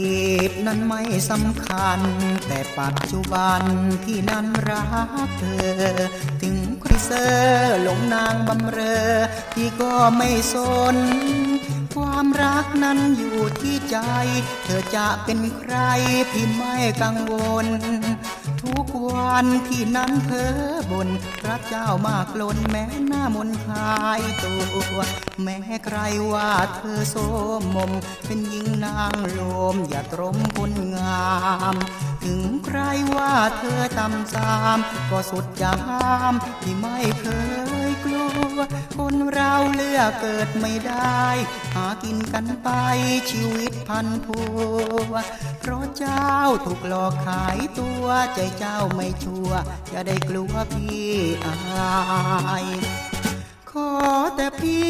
ดีตนั้นไม่สำคัญ แต่ปัจจุบันที่นั้นรักเธอ ถึงครเซอร์หลงนางบำเรอ ที่ก็ไม่สน ความรักนั้นอยู่ที่ใจ เธอจะเป็นใครพี่ไม่กังวลทุกวันที่นั้นเพ้อบนพระเจ้ามากล้นแม้หน้ามนต์คายตัว แม้ใครว่าเธอโสมม เป็นหญิงนางโลมอย่าตรมคนงาม ถึงใครว่าเธอต่ำสาม ก็สุดจะห้ามที่ไม่เคยกลัว คนเราเลือกเกิดไม่ได้ หากินกันไปชีวิตพันพัว เพราะเจ้าถูกหลอกขายตัวใจเจ้าไม่ชัวอย่าได้กลัวพี่อาย ขอแต่เพี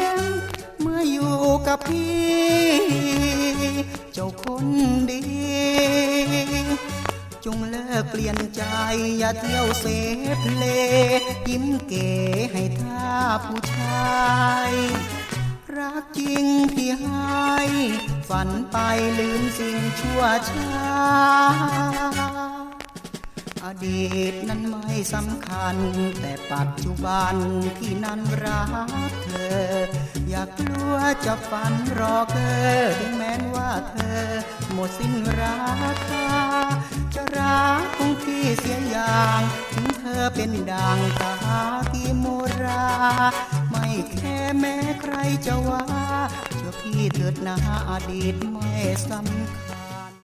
ยงเมื่ออยู่กับพี่ เจ้าคนดี จงเลิกเปลี่ยนใจอย่าเที่ยวเสเพลยิ้มเก๋ให้ท่าผู้ชาย รักจริงพี่ให้ ฝันไปลืมสิ่งชั่วช้า อดีตนั้นไม่สำคัญ แต่ปัจจุบันที่นั้นรักเธอ อยากกลัวจะฝันรอเกอถึงแม้นว่าเธอ หมดสิ้นราคาจะรักของพี่เสียอย่าง ถึงเธอเป็นดังตาที่โมรา แค่แม้ใครจะว่าเชื่อพี่เถิดนะอดีตไม่สำคัญ